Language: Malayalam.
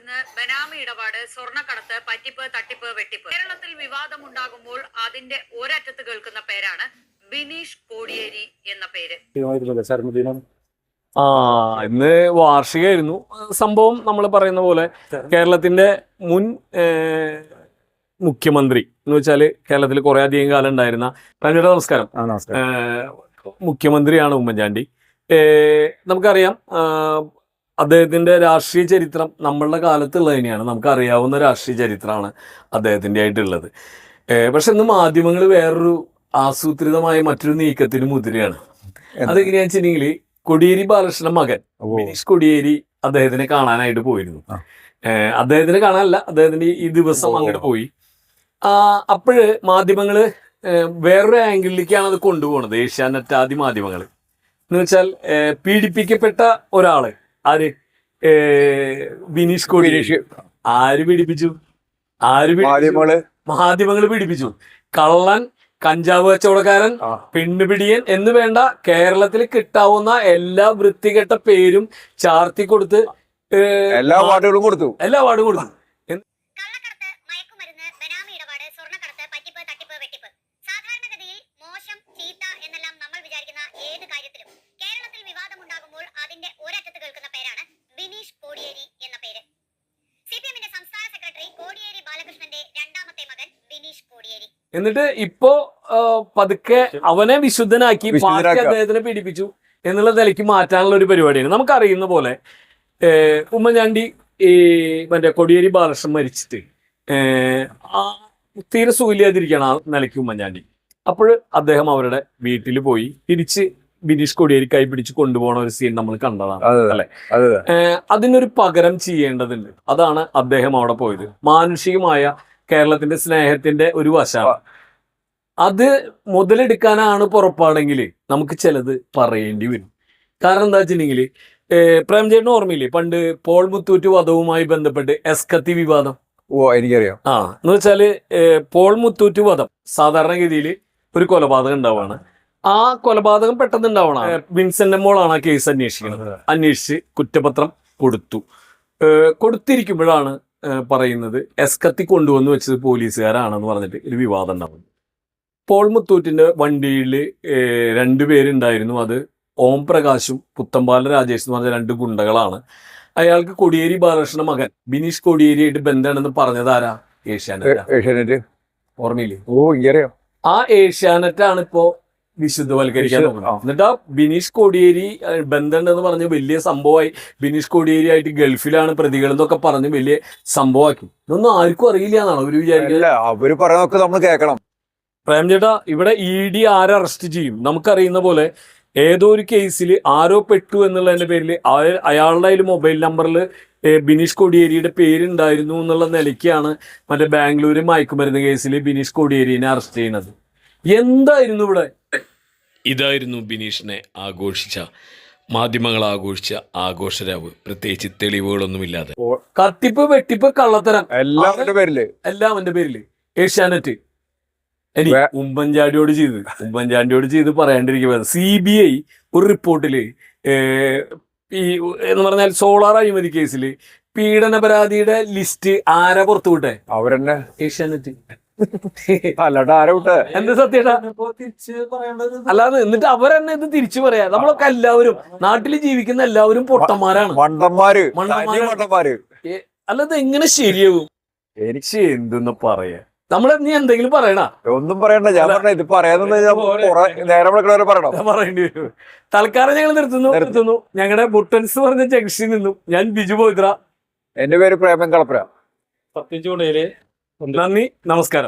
മയക്കുമരുന്ന് ബനാമി ഇടപാട് സ്വർണക്കടത്ത് പറ്റിപ്പ് തട്ടിപ്പ് വെട്ടിപ്പ്. കേരളത്തിൽ വിവാദമുണ്ടാകുമ്പോൾ അതിന്റെ ഒരറ്റത്ത് കേൾക്കുന്ന പേരാണ് ബിനീഷ് കോടിയേരി എന്ന പേര്. ആ ഇന്ന് വാർഷികമായിരുന്നു. സംഭവം നമ്മൾ പറയുന്ന പോലെ കേരളത്തിന്റെ മുൻ മുഖ്യമന്ത്രി എന്ന് വെച്ചാൽ കേരളത്തിൽ കുറെ അധികം കാലം ഉണ്ടായിരുന്ന റഞ്ജിയുടെ നമസ്കാരം. നമസ്കാരം. മുഖ്യമന്ത്രിയാണ് ഉമ്മൻചാണ്ടി. നമുക്കറിയാം ആഹ്, അദ്ദേഹത്തിന്റെ രാഷ്ട്രീയ ചരിത്രം നമ്മളുടെ കാലത്തുള്ളത് തന്നെയാണ്. നമുക്കറിയാവുന്ന രാഷ്ട്രീയ ചരിത്രമാണ് അദ്ദേഹത്തിന്റെ ആയിട്ടുള്ളത്. പക്ഷെ ഇന്ന് മാധ്യമങ്ങൾ വേറൊരു ആസൂത്രിതമായ മറ്റൊരു നീക്കത്തിന് മുതിരയാണ് അതെങ്ങനെയാണെന്ന് വെച്ചിട്ടുണ്ടെങ്കിൽ കൊടിയേരി ബാലകൃഷ്ണൻ മകൻ ബിനീഷ് കൊടിയേരി അദ്ദേഹത്തിനെ കാണാനായിട്ട് പോയിരുന്നു. അദ്ദേഹത്തിനെ കാണാനല്ല അദ്ദേഹത്തിന്റെ ഈ ദിവസം അങ്ങോട്ട് പോയി. അപ്പോഴ് മാധ്യമങ്ങൾ വേറൊരു ആംഗിളിലേക്കാണ് അത് കൊണ്ടുപോകുന്നത് ഏഷ്യാനെറ്റ് ആദ്യ മാധ്യമങ്ങൾ എന്ന് വെച്ചാൽ പീഡിപ്പിക്കപ്പെട്ട ഒരാൾ ആര്? ബിനീഷ് കോടി ആര് പീഡിപ്പിച്ചു? ആര് മാധ്യമങ്ങൾ പീഡിപ്പിച്ചു. കള്ളൻ കഞ്ചാവ് കച്ചവടക്കാരൻ. പെണ്ണുപിടിയൻ എന്ന് വേണ്ട കേരളത്തിൽ കിട്ടാവുന്ന എല്ലാ വൃത്തികെട്ട പേരും ചാർത്തി കൊടുത്ത് എല്ലാ വാർഡുകളും കൊടുത്തു. എല്ലാ വാർഡും കൊടുത്തു കള്ളക്കടത്ത് മയക്കുമരുന്ന് ബനാമി ഇടപാട് സ്വർണക്കടത്ത് പറ്റിപ്പ് തട്ടിപ്പ് വെട്ടിപ്പ് സാധാരണഗതിയിൽ മോശം ചീത്ത എന്നെല്ലാം നമ്മൾ വിചാരിക്കുന്ന ഏത് കാര്യത്തിലും കേരളത്തിൽ വിവാദമുണ്ടാകുമ്പോൾ അതിന്റെ ഒരറ്റത്ത് കേൾക്കുന്ന പേരാണ് ബിനീഷ് കോടിയേരി എന്ന പേര് സി പി എമ്മിന്റെ സംസ്ഥാന സെക്രട്ടറി കോടിയേരി ബാലകൃഷ്ണന്റെ രണ്ടാമത്തെ മകൻ ബിനീഷ് കോടിയേരി എന്നിട്ട് ഇപ്പോ പതുക്കെ അവനെ വിശുദ്ധനാക്കി പാർട്ടി. അദ്ദേഹത്തിനെ പീഡിപ്പിച്ചു എന്നുള്ള നിലയ്ക്ക് മാറ്റാനുള്ള ഒരു പരിപാടിയാണ്. നമുക്കറിയുന്ന പോലെ ഉമ്മൻചാണ്ടി ഈ മറ്റേ കൊടിയേരി ബാലകൃഷ്ണൻ മരിച്ചിട്ട് ആ തീരെ സുഖമില്ലാതിരിക്കുകയാണ് ആ നിലയ്ക്ക് ഉമ്മൻചാണ്ടി. അപ്പോൾ അദ്ദേഹം അവരുടെ വീട്ടിൽ പോയി തിരിച്ച് ബിനീഷ് കൊടിയേരി കൈ പിടിച്ച് കൊണ്ടുപോകണ ഒരു സീൻ നമ്മൾ കണ്ടതാണ് അല്ലെ അല്ലേ? അതെ. അതിനൊരു പകരം ചെയ്യേണ്ടതുണ്ട്. അതാണ് അദ്ദേഹം അവിടെ പോയത്. മാനുഷികമായ കേരളത്തിന്റെ സ്നേഹത്തിന്റെ ഒരു വശമാണ്. അത് മുതലെടുക്കാനാണ് പുറപ്പാണെങ്കിൽ നമുക്ക് ചിലത് പറയേണ്ടി വരും. കാരണം എന്താ വെച്ചിട്ടുണ്ടെങ്കിൽ പ്രേംചേട്ടന് ഓർമ്മയില്ലേ? പണ്ട് പോൾ മുത്തൂറ്റ് വധവുമായി ബന്ധപ്പെട്ട് എസ്കത്തി വിവാദം. ഓ എനിക്കറിയാം. ആ എന്ന് വെച്ചാൽ പോൾ മുത്തൂറ്റ് വധം സാധാരണഗതിയിൽ ഒരു കൊലപാതകം ഉണ്ടാവുകയാണ് ആ കൊലപാതകം പെട്ടെന്ന് ഉണ്ടാവണം. വിൻസെന്റ് മോളാണ് ആ കേസ് അന്വേഷിക്കുന്നത്. അന്വേഷിച്ച് കുറ്റപത്രം കൊടുത്തു. കൊടുത്തിരിക്കുമ്പോഴാണ് പറയുന്നത് എസ്കത്തി കൊണ്ടുവന്ന് വെച്ചത് പോലീസുകാരാണെന്ന് പറഞ്ഞിട്ട് ഒരു വിവാദം ഉണ്ടാവുന്നു പോൾ മുത്തൂറ്റിന്റെ വണ്ടിയിൽ രണ്ടുപേരുണ്ടായിരുന്നു അത് ഓം പ്രകാശും പുത്തമ്പാല രാജേഷ് എന്ന് പറഞ്ഞ രണ്ട് ഗുണ്ടകളാണ്. അയാൾക്ക് കൊടിയേരി ബാലകൃഷ്ണ മകൻ ബിനീഷ് കൊടിയേരിയായിട്ട് ബന്ധമാണെന്ന് പറഞ്ഞത് ആരാ? ഏഷ്യാനെറ്റ്. ഏഷ്യാനെറ്റ്? ഓർമ്മയില്ലേ? ഓ ഇങ്ങനെയോ? ആ ഏഷ്യാനെറ്റ് ആണ് ഇപ്പോ വിശുദ്ധവൽക്കരിക്കാൻ വിശു- എന്നിട്ട് ആ ബിനീഷ് കോടിയേരി ബന്ധമുണ്ടെന്ന് പറഞ്ഞ് വലിയ സംഭവമായി ബിനീഷ് കോടിയേരി ആയിട്ട് ഗൾഫിലാണ് പ്രതികൾ എന്നൊക്കെ പറഞ്ഞ് വലിയ സംഭവമാക്കി. ഇതൊന്നും ആർക്കും അറിയില്ല എന്നാണ് അവർ വിചാരിക്കുന്നത് അവർ പറയുന്നതൊക്കെ നമ്മൾ കേൾക്കണം പ്രേംചേട്ടാ ഇവിടെ ഇ ഡി ആരെ അറസ്റ്റ് ചെയ്യും? നമുക്കറിയുന്ന പോലെ ഏതോ ഒരു കേസിൽ ആരോ പെട്ടു എന്നുള്ളതിന്റെ പേരിൽ അയ- അയാളുടെ അതിൽ മൊബൈൽ നമ്പറിൽ ബിനീഷ് കോടിയേരിയുടെ പേരുണ്ടായിരുന്നു എന്നുള്ള നിലയ്ക്കാണ് മറ്റേ ബാംഗ്ലൂര് മയക്കുമരുന്ന് കേസിൽ ബിനീഷ് കോടിയേരിനെ അറസ്റ്റ് ചെയ്യുന്നത്. എന്തായിരുന്നു ഇവിടെ? ഇതായിരുന്നു ബിനീഷിനെ ആഘോഷിച്ച മാധ്യമങ്ങൾ ആഘോഷിച്ച ആഘോഷരാവ്. പ്രത്യേകിച്ച് തെളിവുകളൊന്നുമില്ലാതെ. കത്തിപ്പ് വെട്ടിപ്പ് കള്ളത്തരം. പേരിൽ. എല്ലാം അവന്റെ പേരിൽ. ഏഷ്യാനെറ്റ്. ഇനി ഉമ്മൻചാണ്ടിയോട് ചെയ്ത് ഉമ്മൻചാണ്ടിയോട് ചെയ്ത് പറയാണ്ടിരിക്കുന്നത് സി ബി ഐ ഒരു റിപ്പോർട്ടിൽ ഈ എന്ന് പറഞ്ഞാൽ സോളാർ അഴിമതി കേസിൽ പീഡന പരാതിയുടെ ലിസ്റ്റ് ആരാ പുറത്തുവിട്ടെ? അവരെന്നെ. ഏഷ്യാനെറ്റ്. എന്ത് സത്യേട്ടാ അല്ലാതെ എന്നിട്ട് അവരെന്നെ ഇത് തിരിച്ചു പറയാ. നമ്മളൊക്കെ എല്ലാവരും നാട്ടിൽ ജീവിക്കുന്ന എല്ലാവരും പൊട്ടന്മാരാണ്. മണ്ടന്മാര് മണ്ടന്മാര്. അല്ലാതെ എങ്ങനെ ശരിയാവും? എനിക്ക് എന്തെന്ന് പറയാ? നമ്മളെ നീ എന്തെങ്കിലും പറയണ? ഒന്നും പറയണ്ട. ഞാൻ പറഞ്ഞ ഇത് പറയാന്ന് നേരം വിളിക്കണവരെ പറയണം? ഞാൻ പറയേണ്ടി വരും. തൽക്കാലം ഞങ്ങൾ നിർത്തുന്നു. നിർത്തുന്നു. ഞങ്ങളുടെ ബുട്ടൻസ് പറഞ്ഞ ജംഗ്ഷനിൽ നിന്നും ഞാൻ ബിജു പോയിത്ര. എന്റെ പേര് പ്രേമൻ കളപ്പുര. നന്ദി. നമസ്കാരം.